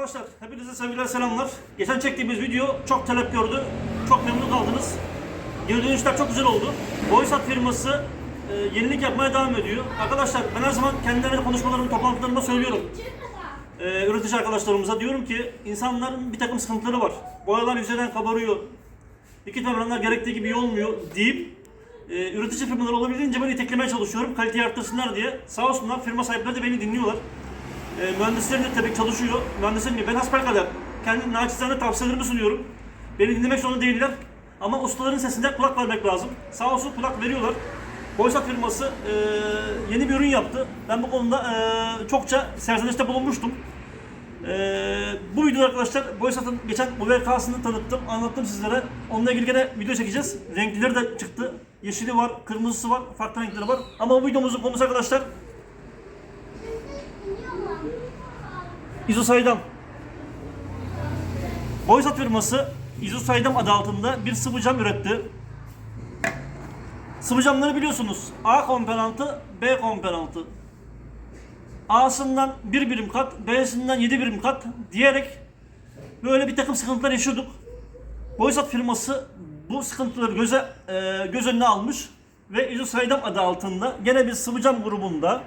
arkadaşlar, hepinize sevgiler selamlar. Geçen çektiğimiz video çok talep gördü, çok memnun kaldınız. Geri dönüşler çok güzel oldu. Boysat firması e, yenilik yapmaya devam ediyor. Arkadaşlar ben her zaman kendilerine konuşmalarımı, toplantılarımda söylüyorum. E, üretici arkadaşlarımıza diyorum ki insanların bir takım sıkıntıları var. Boyalar yüzeyden kabarıyor, iki membranlar gerektiği gibi iyi olmuyor deyip e, üretici firmaları olabildiğince böyle iteklemeye çalışıyorum. Kaliteyi arttırsınlar diye. Sağ olsunlar firma sahipleri de beni dinliyorlar. E, mühendislerim de tabii çalışıyor. Mühendislerim gibi ben hasbelkader kendi naçizane tavsiyelerimi sunuyorum. Beni dinlemek zorunda değiller. Ama ustaların sesinde kulak vermek lazım. Sağ olsun kulak veriyorlar. Boysat firması e, yeni bir ürün yaptı. Ben bu konuda e, çokça serzenişte bulunmuştum. E, bu videoda arkadaşlar Boysat'ın geçen UVK'sını tanıttım, anlattım sizlere. Onunla ilgili gene video çekeceğiz. Renkleri de çıktı. Yeşili var, kırmızısı var, farklı renkleri var. Ama bu videomuzun konusu arkadaşlar İzosaydam. Boysat firması İzosaydam adı altında bir sıvı cam üretti. Sıvı camları biliyorsunuz. A komponentı, B komponentı. A'sından bir birim kat, B'sinden 7 birim kat diyerek böyle bir takım sıkıntılar yaşıyorduk. Boysat firması bu sıkıntıları göze e, göz önüne almış ve İzosaydam adı altında gene bir sıvı cam grubunda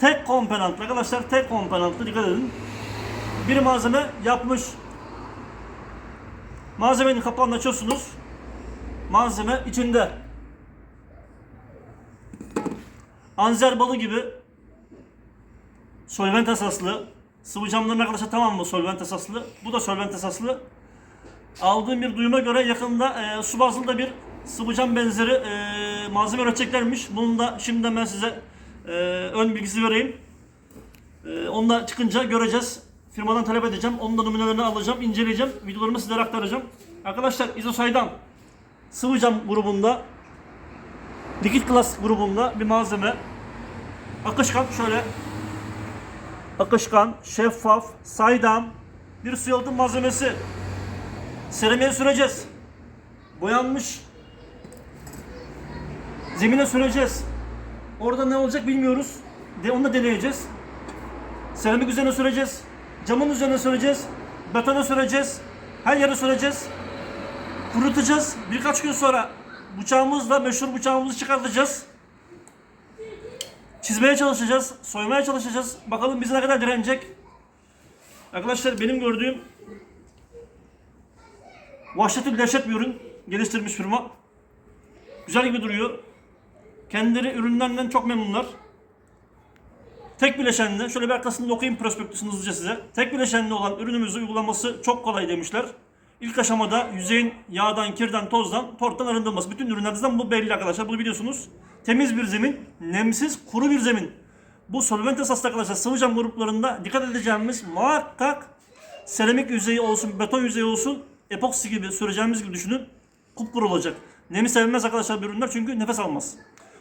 tek komponentli arkadaşlar tek komponentli dikkat edin. Bir malzeme yapmış. Malzemenin kapağını açıyorsunuz. Malzeme içinde. Anzer balı gibi solvent esaslı. Sıvı camların arkadaşlar tamam mı solvent esaslı. Bu da solvent esaslı. Aldığım bir duyuma göre yakında e, su bazında bir sıvı cam benzeri e, malzeme üreteceklermiş. Bunun da şimdiden ben size e, ön bilgisi vereyim. E, onu da çıkınca göreceğiz. Firmadan talep edeceğim. Onun da numunelerini alacağım, inceleyeceğim. Videolarımı sizlere aktaracağım. Arkadaşlar izosaydam sıvı cam grubunda Liquid Glass grubunda bir malzeme. Akışkan şöyle akışkan, şeffaf, saydam bir su yalıtım malzemesi. Seramiğe süreceğiz. Boyanmış. Zemine süreceğiz. Orada ne olacak bilmiyoruz. De onu da deneyeceğiz. Seramik üzerine süreceğiz. Camın üzerine süreceğiz. Betona süreceğiz. Her yere süreceğiz. Kurutacağız. Birkaç gün sonra bıçağımızla meşhur bıçağımızı çıkartacağız. Çizmeye çalışacağız. Soymaya çalışacağız. Bakalım bize ne kadar direnecek. Arkadaşlar benim gördüğüm vahşetül dehşet bir ürün geliştirmiş firma. Güzel gibi duruyor. Kendileri ürünlerinden çok memnunlar. Tek bileşenli, şöyle bir arkasında okuyayım prospektüsünü hızlıca size. Tek bileşenli olan ürünümüzü uygulaması çok kolay demişler. İlk aşamada yüzeyin yağdan, kirden, tozdan, torttan arındırılması. Bütün ürünlerden bu belli arkadaşlar. Bunu biliyorsunuz. Temiz bir zemin, nemsiz, kuru bir zemin. Bu solvent esaslı arkadaşlar sıvı cam gruplarında dikkat edeceğimiz muhakkak seramik yüzeyi olsun, beton yüzeyi olsun, epoksi gibi süreceğimiz gibi düşünün. Kupkuru olacak. Nemi sevmez arkadaşlar bir ürünler çünkü nefes almaz.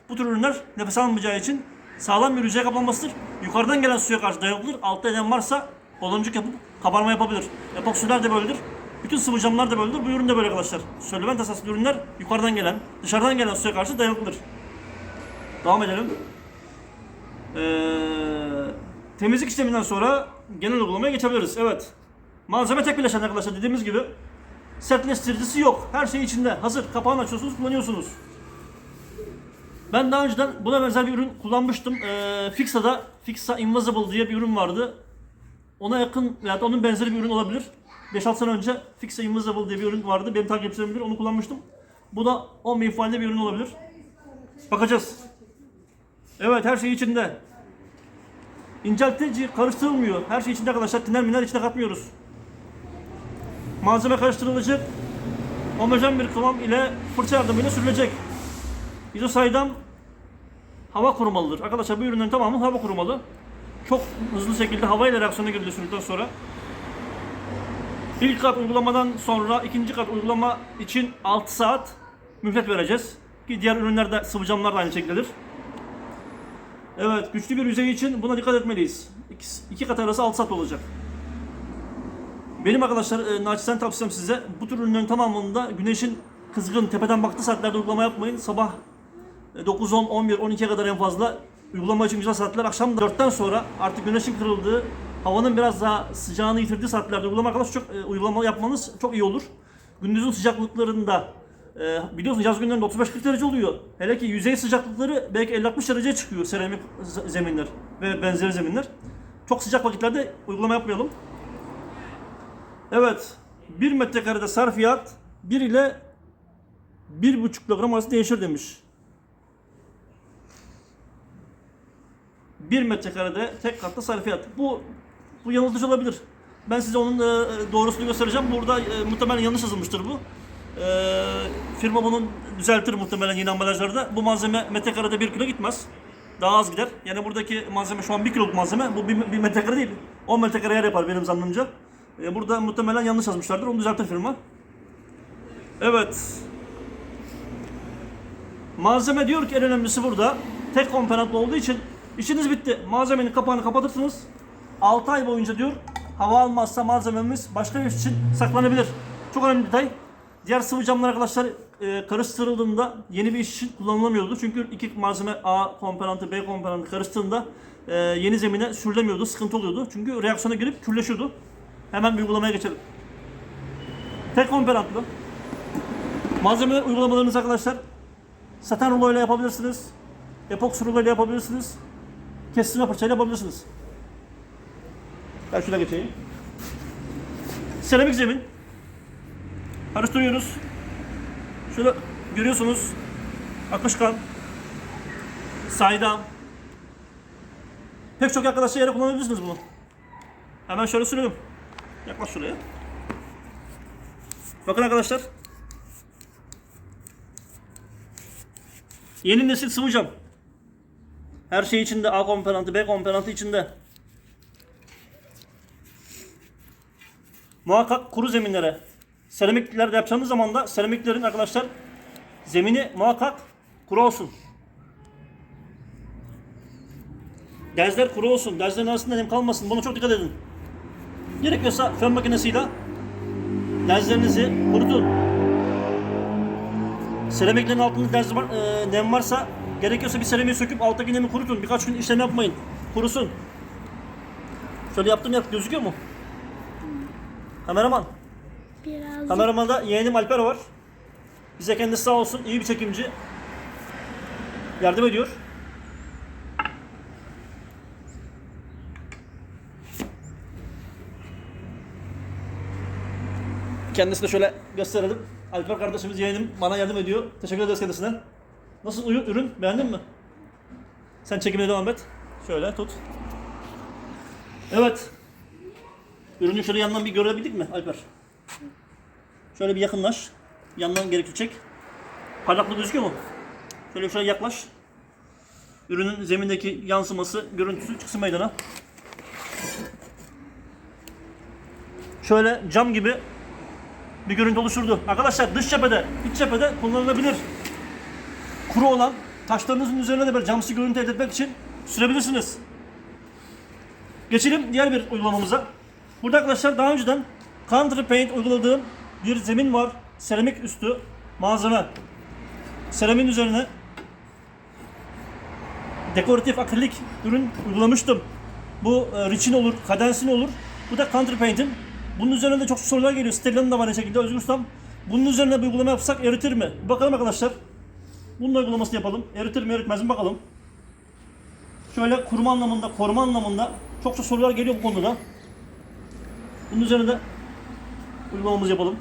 Bu tür ürünler nefes almayacağı için sağlam bir yüzey kaplanmasıdır. Yukarıdan gelen suya karşı dayanıklıdır. Altta inen varsa baloncuk yapıp kabarma yapabilir. Epoksiler de böyledir. Bütün sıvı camlar da böyledir. Bu ürün de böyle arkadaşlar. Solvent esaslı ürünler yukarıdan gelen, dışarıdan gelen suya karşı dayanıklıdır. Devam edelim. Ee, temizlik işleminden sonra genel uygulamaya geçebiliriz. Evet. Malzeme tek bileşen arkadaşlar dediğimiz gibi. Sertleştiricisi yok. Her şey içinde. Hazır. Kapağını açıyorsunuz, kullanıyorsunuz. Ben daha önceden buna benzer bir ürün kullanmıştım. Ee, Fixa'da Fixa Invisible diye bir ürün vardı. Ona yakın ya da onun benzeri bir ürün olabilir. 5-6 sene önce Fixa Invisible diye bir ürün vardı. Benim takipçilerim bilir. Onu kullanmıştım. Bu da 10 bin bir ürün olabilir. Bakacağız. Evet her şey içinde. İnceltici karıştırılmıyor. Her şey içinde arkadaşlar. Tiner miner içine katmıyoruz. Malzeme karıştırılacak. Homojen bir kıvam ile fırça yardımıyla sürülecek. İzosaydam hava korumalıdır. Arkadaşlar bu ürünlerin tamamı hava korumalı. Çok hızlı şekilde hava ile reaksiyona giriliyor sürdükten sonra. İlk kat uygulamadan sonra ikinci kat uygulama için 6 saat mühlet vereceğiz. Ki diğer ürünlerde sıvı camlar da aynı şekildedir. Evet güçlü bir yüzey için buna dikkat etmeliyiz. İki, kat arası 6 saat olacak. Benim arkadaşlar e, naçizane tavsiyem size bu tür ürünlerin tamamında güneşin kızgın tepeden baktığı saatlerde uygulama yapmayın. Sabah 9, 10, 11, 12'ye kadar en fazla uygulama için güzel saatler. Akşam 4'ten sonra artık güneşin kırıldığı havanın biraz daha sıcağını yitirdiği saatlerde uygulama arkadaş çok e, uygulama yapmanız çok iyi olur. Gündüzün sıcaklıklarında e, biliyorsunuz yaz günlerinde 35-40 derece oluyor. Hele ki yüzey sıcaklıkları belki 50-60 dereceye çıkıyor seramik zeminler ve benzeri zeminler. Çok sıcak vakitlerde uygulama yapmayalım. Evet. 1 metrekarede sarfiyat 1 ile 1,5 kilogram arası değişir demiş. 1 metrekarede tek katlı sarfiyat. Bu bu yanıltıcı olabilir. Ben size onun e, doğrusunu göstereceğim. Burada e, muhtemelen yanlış yazılmıştır bu. E, firma bunu düzeltir muhtemelen yeni ambalajlarda. Bu malzeme metrekarede 1 kilo gitmez. Daha az gider. Yani buradaki malzeme şu an 1 kiloluk malzeme. Bu 1 metrekare değil. 10 metrekare yer yapar benim zannımca. E, burada muhtemelen yanlış yazmışlardır. Onu düzeltir firma. Evet. Malzeme diyor ki en önemlisi burada. Tek komponentli olduğu için işiniz bitti. Malzemenin kapağını kapatırsınız. 6 ay boyunca diyor hava almazsa malzememiz başka bir için saklanabilir. Çok önemli detay. Diğer sıvı camlar arkadaşlar e, karıştırıldığında yeni bir iş için kullanılamıyordu. Çünkü iki malzeme A komponenti B komponenti karıştığında e, yeni zemine sürülemiyordu, sıkıntı oluyordu. Çünkü reaksiyona girip külleşiyordu. Hemen bir uygulamaya geçelim. Tek komponentli. Malzeme uygulamalarınız arkadaşlar saten rulo ile yapabilirsiniz. Epoksi rulo ile yapabilirsiniz. Kestirme fırçayla yapabilirsiniz. Ben şuna geçeyim. Seramik zemin. Karıştırıyoruz. Şöyle görüyorsunuz. Akışkan. Saydam. Pek çok arkadaşlar yere kullanabilirsiniz bunu. Hemen şöyle sürelim. Yaklaş şuraya. Bakın arkadaşlar. Yeni nesil sıvı cam. Her şey içinde A komponenti, B komponenti içinde. Muhakkak kuru zeminlere. Seramiklerde yapacağınız zaman da seramiklerin arkadaşlar zemini muhakkak kuru olsun. Dezler kuru olsun. Dezlerin arasında nem kalmasın. Buna çok dikkat edin. Gerekiyorsa fön makinesiyle dezlerinizi kurutun. Seramiklerin altında dez var, e, nem varsa gerekiyorsa bir seramiği söküp alttaki nemi kurutun. Birkaç gün işlem yapmayın. Kurusun. Şöyle yaptım yap. Gözüküyor mu? Kameraman. Biraz Kameramanda yeğenim Alper var. Bize kendisi sağ olsun iyi bir çekimci. Yardım ediyor. Kendisine şöyle gösterelim. Alper kardeşimiz yeğenim bana yardım ediyor. Teşekkür ederiz kendisine. Nasıl ürün? Beğendin mi? Sen çekimine devam et. Şöyle tut. Evet. Ürünü şöyle yandan bir görebildik mi Alper? Şöyle bir yakınlaş. Yandan gerekli çek. Parlaklığı gözüküyor mu? Şöyle şöyle yaklaş. Ürünün zemindeki yansıması, görüntüsü çıksın meydana. Şöyle cam gibi bir görüntü oluşturdu. Arkadaşlar dış cephede, iç cephede kullanılabilir. Kuru olan taşlarınızın üzerine de böyle camsı görüntü elde etmek için sürebilirsiniz. Geçelim diğer bir uygulamamıza. Burada arkadaşlar daha önceden Country Paint uyguladığım bir zemin var. Seramik üstü malzeme. Seramiğin üzerine dekoratif akrilik ürün uygulamıştım. Bu e, Rich'in olur, Cadence'in olur. Bu da Country Paint'in. Bunun üzerine de çok sorular geliyor. Stella'nın da var aynı şekilde Özgür Ustam. Bunun üzerine bir uygulama yapsak eritir mi? Bakalım arkadaşlar. Bunun uygulamasını yapalım. Eritir mi eritmez mi bakalım. Şöyle kurma anlamında, koruma anlamında çok çok sorular geliyor bu konuda. Bunun üzerine de uygulamamızı yapalım.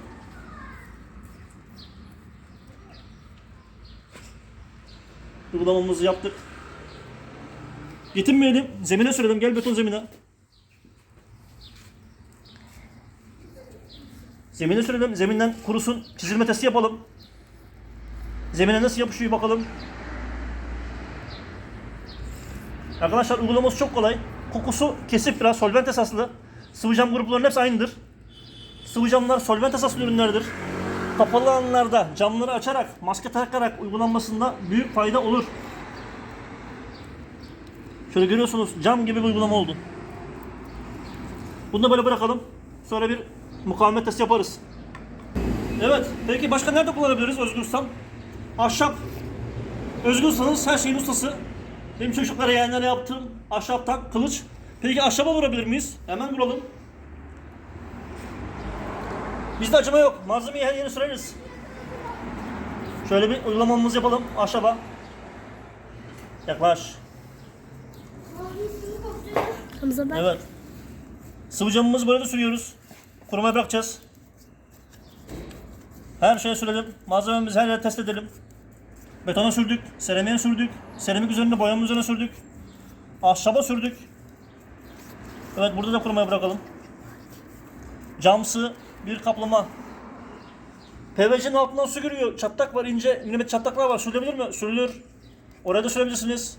Uygulamamızı yaptık. Yetinmeyelim. Zemine sürelim. Gel beton zemine. Zemine sürelim. Zeminden kurusun. Çizilme testi yapalım. Zemine nasıl yapışıyor bakalım. Arkadaşlar uygulaması çok kolay. Kokusu kesip biraz solvent esaslı. Sıvı cam gruplarının hepsi aynıdır. Sıvı camlar solvent esaslı ürünlerdir. Kapalı alanlarda camları açarak, maske takarak uygulanmasında büyük fayda olur. Şöyle görüyorsunuz cam gibi bir uygulama oldu. Bunu da böyle bırakalım. Sonra bir mukavemet testi yaparız. Evet. Peki başka nerede kullanabiliriz Özgür Ustam? Ahşap. Usta'nız her şeyin ustası. Benim çocuklara yeğenlere yaptığım ahşaptan kılıç. Peki ahşaba vurabilir miyiz? Hemen vuralım. Bizde acıma yok. Malzemeyi her yere süreriz. Şöyle bir uygulamamızı yapalım ahşaba. Yaklaş. Hamza bak. Evet. Sıvı camımızı böyle de sürüyoruz. Kurumaya bırakacağız. Her şeye sürelim. Malzememizi her yere test edelim. Betona sürdük, seramiğe sürdük, seramik üzerine boyanın üzerine sürdük. Ahşaba sürdük. Evet burada da kurumaya bırakalım. Camsı bir kaplama. PVC'nin altından su giriyor. Çatlak var, ince milimetre çatlaklar var. Sürülebilir mi? Sürülür. Oraya da sürebilirsiniz.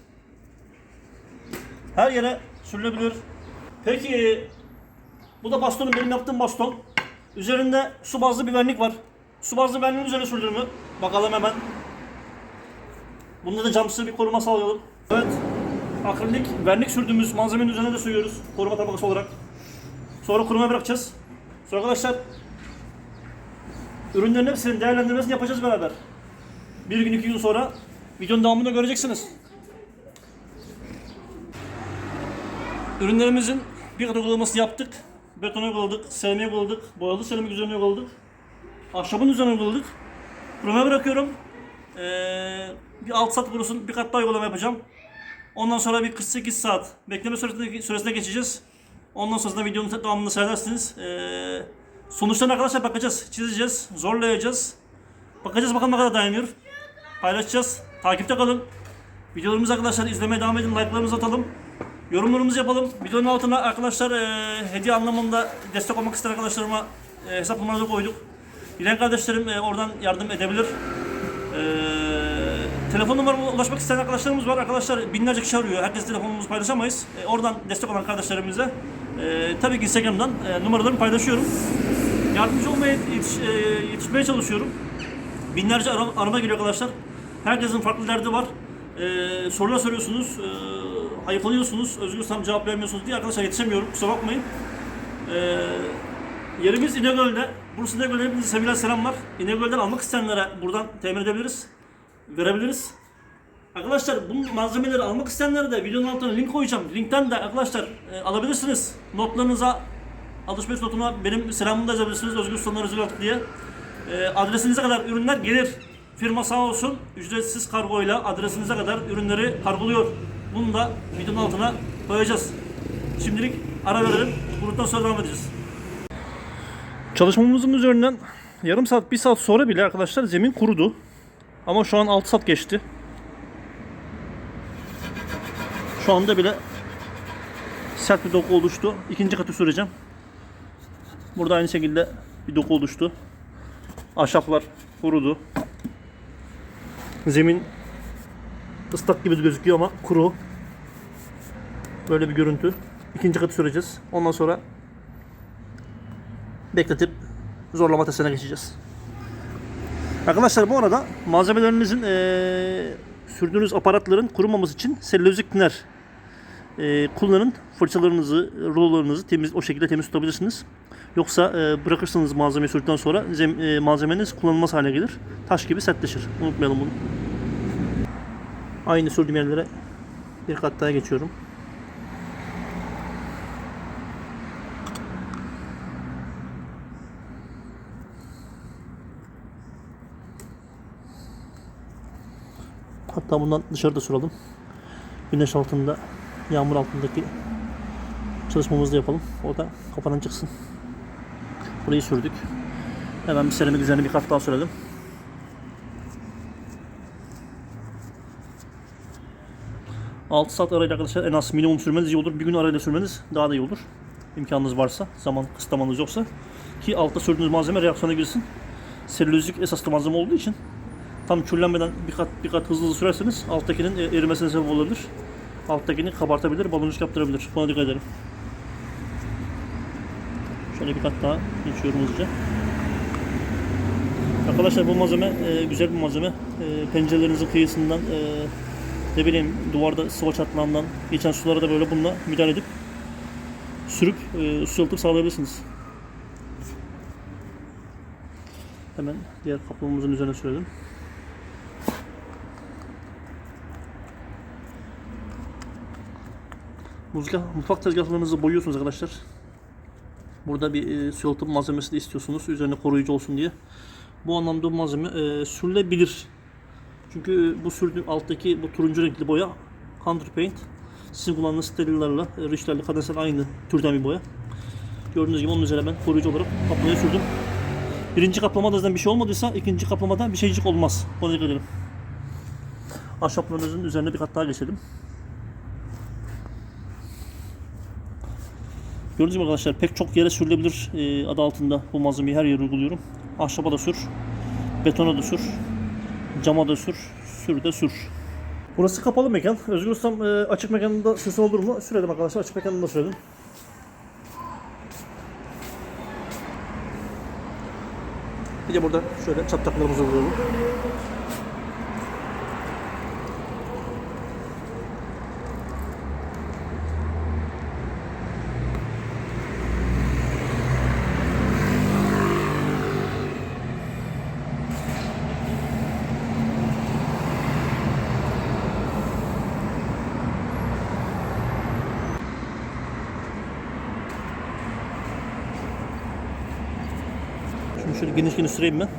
Her yere sürülebilir. Peki bu da bastonum benim yaptığım baston. Üzerinde su bazlı bir vernik var. Su bazlı verniğin üzerine sürdür mü? Bakalım hemen. Bunda da camsı bir koruma sağlayalım. Evet. Akrilik vernik sürdüğümüz malzemenin üzerine de sürüyoruz. Koruma tabakası olarak. Sonra kurumaya bırakacağız. Sonra arkadaşlar ürünlerin hepsinin değerlendirmesini yapacağız beraber. Bir gün iki gün sonra videonun devamını göreceksiniz. Ürünlerimizin bir kat uygulamasını yaptık. Beton uyguladık, seramik uyguladık, boyalı seramik üzerine uyguladık. Ahşabın üzerine uyguladık. Kurumaya bırakıyorum. Ee, bir alt saat kurusun, bir kat daha uygulama yapacağım. Ondan sonra bir 48 saat bekleme süresine, süresine geçeceğiz. Ondan sonra da videonun devamını seyredersiniz. Ee, sonuçlarına arkadaşlar bakacağız, çizeceğiz, zorlayacağız. Bakacağız bakalım ne kadar dayanıyor. Paylaşacağız. Takipte kalın. Videolarımızı arkadaşlar izlemeye devam edin. Like'larımızı atalım. Yorumlarımızı yapalım. Videonun altına arkadaşlar e, hediye anlamında destek olmak isteyen arkadaşlarıma e, hesap numaraları koyduk. Bilen kardeşlerim e, oradan yardım edebilir. E, telefon numarama ulaşmak isteyen arkadaşlarımız var. Arkadaşlar binlerce kişi arıyor. Herkes telefonumuzu paylaşamayız. E, oradan destek olan kardeşlerimize e, tabii ki Instagram'dan e, numaralarımı paylaşıyorum. Yardımcı olmaya yetiş, e, yetişmeye çalışıyorum. Binlerce ara- arama geliyor arkadaşlar. Herkesin farklı derdi var. Ee, sorular soruyorsunuz, e, hayıflanıyorsunuz, Özgür Sam cevap vermiyorsunuz diye arkadaşlar yetişemiyorum. Kusura bakmayın. Ee, yerimiz İnegöl'de. Bursa İnegöl'de hepinize sevgiler selamlar. İnegöl'den almak isteyenlere buradan temin edebiliriz. Verebiliriz. Arkadaşlar bu malzemeleri almak isteyenlere de videonun altına link koyacağım. Linkten de arkadaşlar e, alabilirsiniz. Notlarınıza alışveriş notuna benim selamımı da yazabilirsiniz. Özgür Usta'nın Özgür Artık diye. E, adresinize kadar ürünler gelir. Firma sağ olsun ücretsiz kargoyla adresinize kadar ürünleri kargoluyor. Bunu da videonun altına koyacağız. Şimdilik ara verelim. Buradan sonra devam edeceğiz. Çalışmamızın üzerinden yarım saat, bir saat sonra bile arkadaşlar zemin kurudu. Ama şu an 6 saat geçti. Şu anda bile sert bir doku oluştu. İkinci katı süreceğim. Burada aynı şekilde bir doku oluştu. Ahşaplar kurudu. Zemin ıslak gibi gözüküyor ama kuru. Böyle bir görüntü. İkinci katı süreceğiz. Ondan sonra bekletip zorlama testine geçeceğiz. Arkadaşlar bu arada malzemelerinizin eee, sürdüğünüz aparatların kurumaması için selülozik tiner eee, kullanın. Fırçalarınızı, rulolarınızı temiz o şekilde temiz tutabilirsiniz. Yoksa eee, bırakırsanız malzemeyi sürdükten sonra zem- eee, malzemeniz kullanılmaz hale gelir. Taş gibi sertleşir. Unutmayalım bunu. Aynı sürdüğüm yerlere bir kat daha geçiyorum. Hatta bundan dışarıda soralım. Güneş altında, yağmur altındaki çalışmamızı da yapalım. O da kafadan çıksın. Burayı sürdük. Hemen bir seramik üzerine bir kat daha sürelim. Altı saat arayla arkadaşlar en az minimum sürmeniz iyi olur. Bir gün arayla sürmeniz daha da iyi olur. İmkanınız varsa, zaman kısıtlamanız yoksa. Ki altta sürdüğünüz malzeme reaksiyona girsin. Selülozik esaslı malzeme olduğu için tam küllenmeden bir kat bir kat hızlı hızlı sürerseniz alttakinin e, erimesine sebep olabilir. Alttakini kabartabilir, baloncuk yaptırabilir. Buna dikkat edelim. Şöyle bir kat daha geçiyorum hızlıca. Arkadaşlar bu malzeme e, güzel bir malzeme. E, pencerelerinizin kıyısından e, ne bileyim duvarda sıva çatlağından geçen sulara da böyle bununla müdahale edip sürüp e, su yalıtım sağlayabilirsiniz. Hemen diğer kaplamamızın üzerine sürelim. Mutfak, mutfak tezgahlarınızı boyuyorsunuz arkadaşlar. Burada bir e, su yalıtım malzemesi de istiyorsunuz. Üzerine koruyucu olsun diye. Bu anlamda bu malzeme e, sürülebilir. Çünkü bu sürdüğüm alttaki bu turuncu renkli boya Hunter Paint. Sizin kullandığınız sterillerle, e, rişlerle, kadensel aynı türden bir boya. Gördüğünüz gibi onun üzerine ben koruyucu olarak kaplamayı sürdüm. Birinci kaplamada zaten bir şey olmadıysa ikinci kaplamada bir şeycik olmaz. Ona dikkat edelim. Ahşaplarınızın üzerine bir kat daha geçelim. Gördüğünüz gibi arkadaşlar pek çok yere sürülebilir e, adı altında bu malzemeyi her yere uyguluyorum. Ahşaba da sür, betona da sür, cama da sür, sür de sür. Burası kapalı mekan. Özgür Ustam e, açık mekanında sürse olur mu? Sürelim arkadaşlar. Açık mekanında sürelim. Bir de burada şöyle çatlaklarımızı vuruyorum. Şöyle geniş geniş süreyim ben.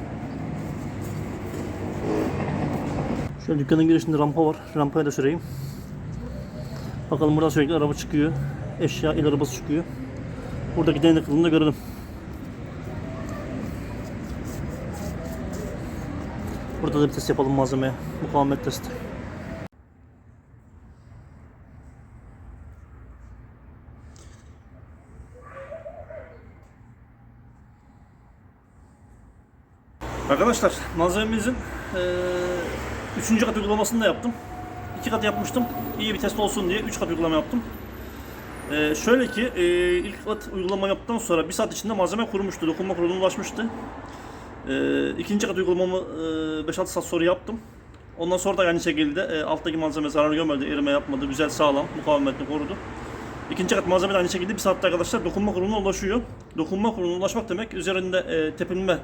Şöyle dükkanın girişinde rampa var. Rampaya da süreyim. Bakalım buradan sürekli araba çıkıyor. Eşya, el arabası çıkıyor. Buradaki denek kılını da görelim. Burada da bir test yapalım malzemeye. Mukavemet testi. Arkadaşlar malzememizin eee üçüncü kat uygulamasını da yaptım. İki kat yapmıştım. İyi bir test olsun diye üç kat uygulama yaptım. Eee, şöyle ki eee, ilk kat uygulama yaptıktan sonra bir saat içinde malzeme kurumuştu. Dokunma kuruluğuna ulaşmıştı. Eee ikinci kat uygulamamı eee 5-6 saat sonra yaptım. Ondan sonra da aynı şekilde eee, alttaki malzeme zarar görmedi, erime yapmadı, güzel sağlam, mukavemetli korudu. İkinci kat malzeme de aynı şekilde bir saatte arkadaşlar dokunma kuruluğuna ulaşıyor. Dokunma kuruluğuna ulaşmak demek üzerinde eee, tepinme,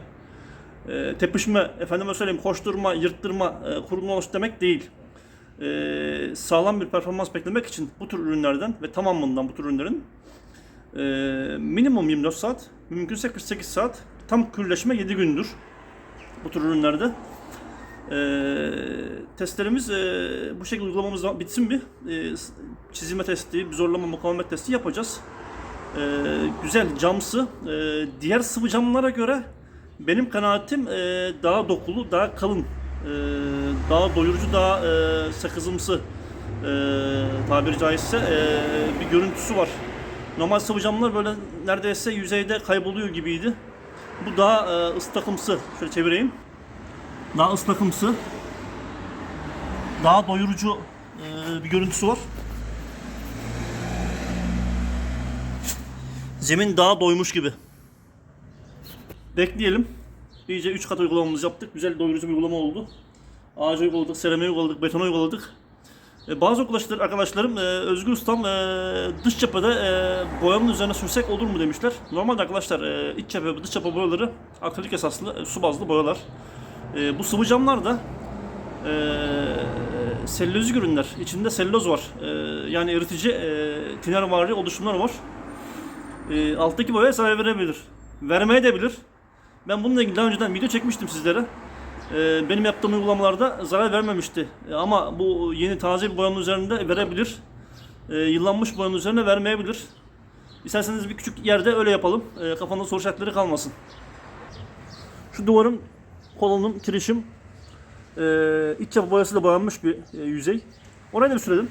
e, tepişme, efendime söyleyeyim koşturma, yırttırma, e, kurulma ulaş demek değil. E, sağlam bir performans beklemek için bu tür ürünlerden ve tamamından bu tür ürünlerin e, minimum 24 saat, mümkünse 48 saat, tam kürleşme 7 gündür bu tür ürünlerde. E, testlerimiz e, bu şekilde uygulamamız bitsin bir. E, çizilme testi, bir zorlama mukavemet testi yapacağız. E, güzel camsı, e, diğer sıvı camlara göre benim kanaatim e, daha dokulu, daha kalın, e, daha doyurucu, daha e, sakızımsı e, tabiri caizse e, bir görüntüsü var. Normal sıvı böyle neredeyse yüzeyde kayboluyor gibiydi. Bu daha e, ıslakımsı. Şöyle çevireyim. Daha ıslakımsı. Daha doyurucu e, bir görüntüsü var. Zemin daha doymuş gibi. Bekleyelim. İyice 3 kat uygulamamızı yaptık. Güzel doyurucu bir uygulama oldu. Ağaca uyguladık, seramiğe uyguladık, betona uyguladık. E, bazı arkadaşlar, arkadaşlarım e, Özgür Ustam e, dış cephede e, boyanın üzerine sürsek olur mu demişler. Normalde arkadaşlar e, iç cephe dış cephe boyaları akrilik esaslı, e, su bazlı boyalar. E, bu sıvı camlar da e, selülozik ürünler. İçinde selüloz var. E, yani eritici e, tinervari oluşumlar var. E, alttaki boya zarar verebilir. Vermeye de bilir. Ben bununla ilgili daha önceden video çekmiştim sizlere. Ee, benim yaptığım uygulamalarda zarar vermemişti. Ee, ama bu yeni taze bir boyanın üzerinde verebilir. Ee, yıllanmış boyanın üzerine vermeyebilir. İsterseniz bir küçük yerde öyle yapalım. Ee, kafanda soru işaretleri kalmasın. Şu duvarın kolonum, kirişim iç yapı boyasıyla boyanmış bir e, yüzey. Oraya da bir sürelim.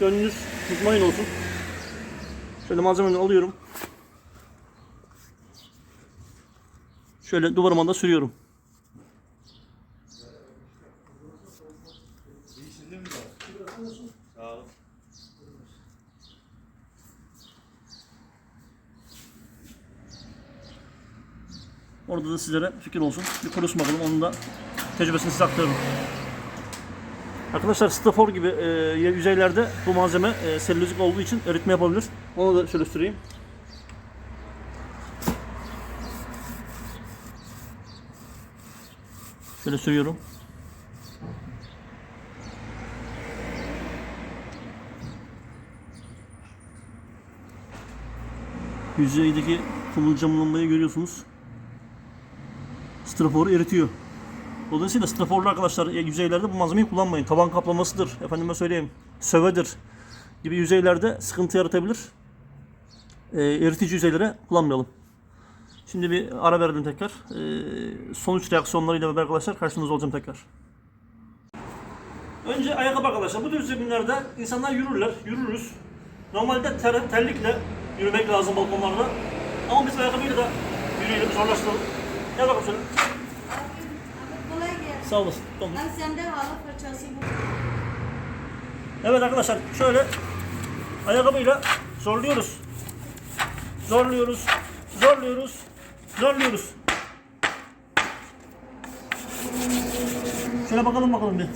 Gönlünüz mutmain olsun. Şöyle malzemeni alıyorum. Şöyle duvarıma da sürüyorum. Orada da sizlere fikir olsun. Bir kurusun bakalım. Onun da tecrübesini size aktarırım. Arkadaşlar stafor gibi e, yüzeylerde bu malzeme e, selülozik olduğu için eritme yapabilir. Onu da şöyle süreyim. Şöyle sürüyorum. Yüzeydeki kıvılcımlanmayı görüyorsunuz. Straforu eritiyor. Dolayısıyla straforlu arkadaşlar e, yüzeylerde bu malzemeyi kullanmayın. Taban kaplamasıdır, efendime söyleyeyim, sövedir gibi yüzeylerde sıkıntı yaratabilir. E, eritici yüzeylere kullanmayalım. Şimdi bir ara verelim tekrar. E, sonuç reaksiyonlarıyla beraber arkadaşlar karşınızda olacağım tekrar. Önce ayakkabı arkadaşlar. Bu tür zeminlerde insanlar yürürler, yürürüz. Normalde ter, terlikle yürümek lazım balkonlarda. Ama biz ayakkabıyla da yürüyelim, zorlaştıralım. Gel bakalım şöyle. Sağ olasın. Tamam. Ben sende halı fırçası. Evet arkadaşlar şöyle ayakkabıyla zorluyoruz. Zorluyoruz. Zorluyoruz. Zorluyoruz. Şöyle bakalım bakalım bir.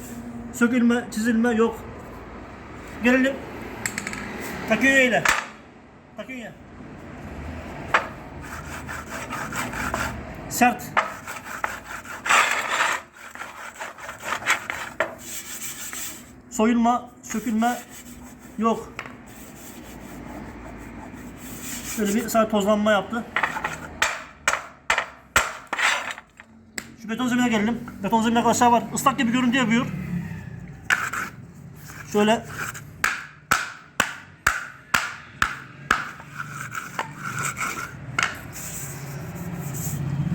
Sökülme, çizilme yok. Gelelim. Takıyor ile. Ya. Sert. Soyulma, sökülme yok. Şöyle bir sadece tozlanma yaptı. Şu beton zemine gelelim. Beton zemine arkadaşlar var. Islak gibi görüntü yapıyor. Şöyle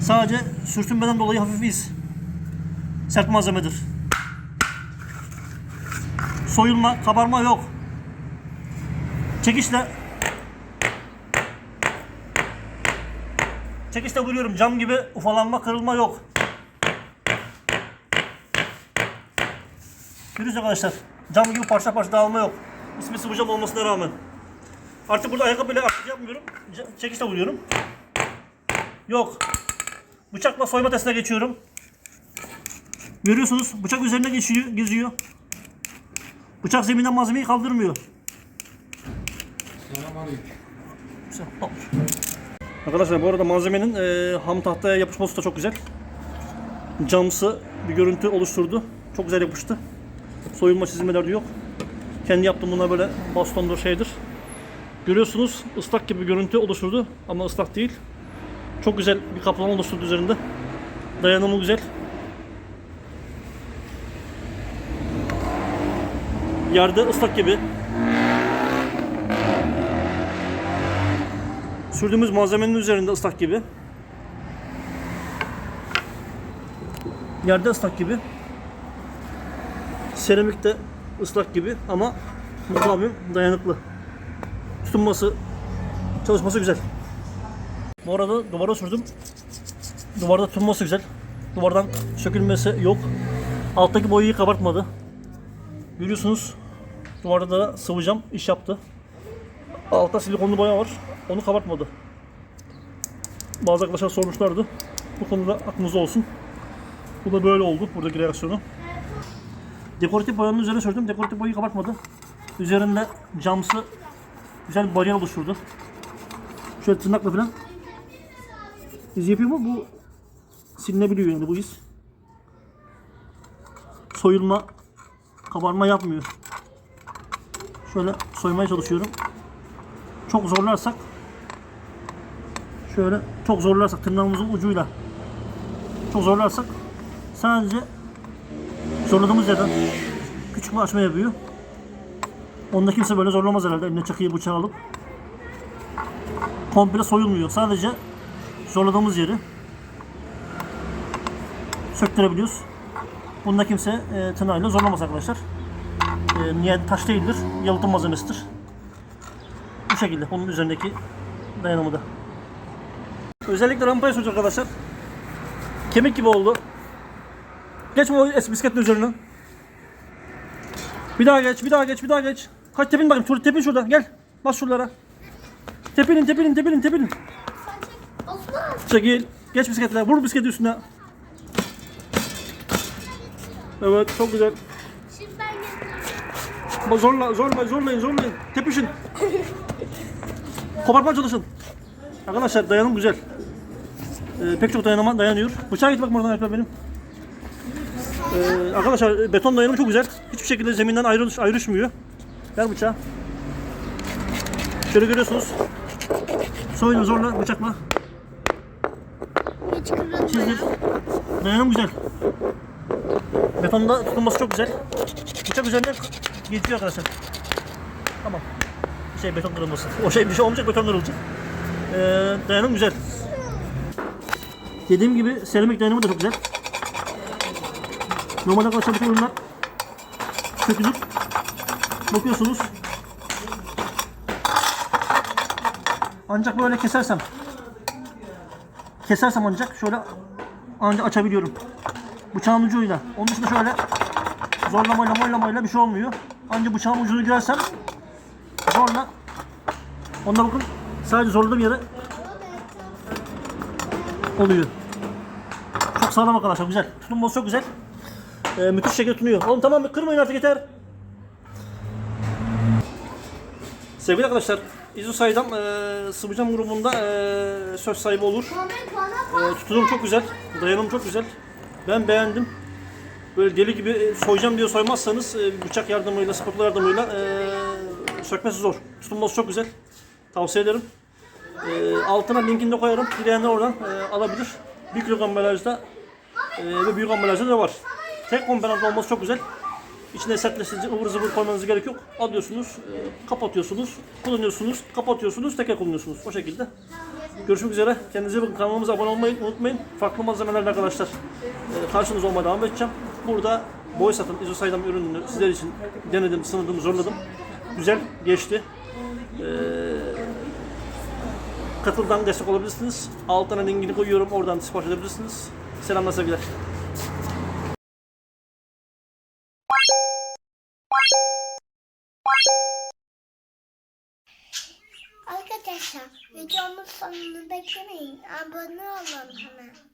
Sadece sürtünmeden dolayı hafif iz. Sert malzemedir. Soyulma, kabarma yok. Çekişle Çekişle vuruyorum. Cam gibi ufalanma, kırılma yok. Görüyoruz arkadaşlar. Cam gibi parça parça dağılma yok. İsmi sıvı cam olmasına rağmen. Artık burada ayakkabıyla artık yapmıyorum. Çekişle vuruyorum. Yok. Bıçakla soyma testine geçiyorum. Görüyorsunuz bıçak üzerine geçiyor, geziyor. Bıçak zeminden malzemeyi kaldırmıyor. Arkadaşlar bu arada malzemenin e, ham tahtaya yapışması da çok güzel. Camsı bir görüntü oluşturdu. Çok güzel yapıştı. Soyulma çizilmeler de yok. Kendi yaptığım buna böyle bastondur şeydir. Görüyorsunuz ıslak gibi bir görüntü oluşturdu ama ıslak değil. Çok güzel bir kaplama oluşturdu üzerinde. Dayanımı güzel. Yerde ıslak gibi. Sürdüğümüz malzemenin üzerinde ıslak gibi. Yerde ıslak gibi. Seramik de ıslak gibi ama mutabim dayanıklı. Tutunması, çalışması güzel. Bu arada duvara sürdüm. Duvarda tutunması güzel. Duvardan sökülmesi yok. Alttaki boyayı kabartmadı. Görüyorsunuz duvarda da sıvı cam iş yaptı. Altta silikonlu boya var. Onu kabartmadı. Bazı arkadaşlar sormuşlardı. Bu konuda aklınızda olsun. Bu da böyle oldu. Buradaki reaksiyonu. Dekoratif boyanın üzerine sürdüm. Dekoratif boyayı kabartmadı. Üzerinde camsı güzel bir bariyer oluşturdu. Şöyle tırnakla falan iz yapıyor mu? Bu silinebiliyor yani bu iz. Soyulma, kabarma yapmıyor. Şöyle soymaya çalışıyorum çok zorlarsak şöyle çok zorlarsak tırnağımızın ucuyla çok zorlarsak sadece zorladığımız yerden küçük bir açma yapıyor. Onda kimse böyle zorlamaz herhalde. Eline çakıyı bıçağı alıp komple soyulmuyor. Sadece zorladığımız yeri söktürebiliyoruz. Bunda kimse e, tırnağıyla zorlamaz arkadaşlar. E, niye taş değildir, yalıtım malzemesidir. Bu şekilde onun üzerindeki dayanımı da. Özellikle rampaya sürdük arkadaşlar. Kemik gibi oldu. Geç o es bisikletin üzerinden. Bir daha geç, bir daha geç, bir daha geç. Kaç tepin bakayım, şurada tepin şurada. Gel. Bas şuralara. Tepinin, tepinin, tepinin, tepinin. Çekil. Geç bisikletle. Vur bisikleti üstüne. Evet, çok güzel. Ama Zorla, zorla, zorlayın, zorlayın. Tepişin. Kopartmaya çalışın. Arkadaşlar dayanım güzel. Ee, pek çok dayanıma dayanıyor. Bıçağa git bakma oradan Alper benim. Ee, arkadaşlar beton dayanımı çok güzel. Hiçbir şekilde zeminden ayrılış, ayrışmıyor. Ver bıçağı. Şöyle görüyorsunuz. Soyun zorla bıçakla. Hiç kırılmıyor. Çizdir. Dayanım güzel. Betonda tutulması çok güzel. Bıçak üzerinden geçiyor arkadaşlar. Tamam. Şey beton kırılması. O şey bir şey olmayacak beton kırılacak. Ee, dayanım güzel. Dediğim gibi seramik dayanımı da çok güzel. Normalde arkadaşlar bütün ürünler sökülür. Bakıyorsunuz. Ancak böyle kesersem kesersem ancak şöyle ancak açabiliyorum. Bıçağın ucuyla. Onun dışında şöyle zorlamayla moylamayla bir şey olmuyor. Ancak bıçağın ucunu girersem zorla onda bakın sadece zorladığım yere oluyor. Çok sağlam arkadaşlar güzel. Tutunması çok güzel. Ee, müthiş şekilde tutunuyor. Oğlum tamam kırmayın artık yeter. Sevgili arkadaşlar, İzosaydam e, sıvı cam grubunda e, söz sahibi olur. E, tutulum çok güzel, dayanım çok güzel. Ben beğendim. Böyle deli gibi e, soyacağım diye soymazsanız e, bıçak yardımıyla, spatula yardımıyla e, sökmesi zor. Tutulması çok güzel. Tavsiye ederim. E, altına linkini de koyarım. Dileyenler oradan e, alabilir. 1 kilo ambalajda e, ve büyük ambalajda da var. Tek komponent olması çok güzel. İçine sertleştirici ıvır zıvır koymanıza gerek yok. Alıyorsunuz, kapatıyorsunuz, kullanıyorsunuz, kapatıyorsunuz, tekrar kullanıyorsunuz. O şekilde. Görüşmek üzere. Kendinize bakın. Kanalımıza abone olmayı unutmayın. Farklı malzemelerle arkadaşlar e, karşınızda olmaya devam edeceğim. Burada boy satın izosaydam ürününü sizler için denedim, sınadım, zorladım. Güzel geçti. E, katıldan destek olabilirsiniz. Altına linkini koyuyorum. Oradan sipariş edebilirsiniz. Selamlar sevgiler. Arkadaşlar videomun sonunu beklemeyin. Abone olun hemen.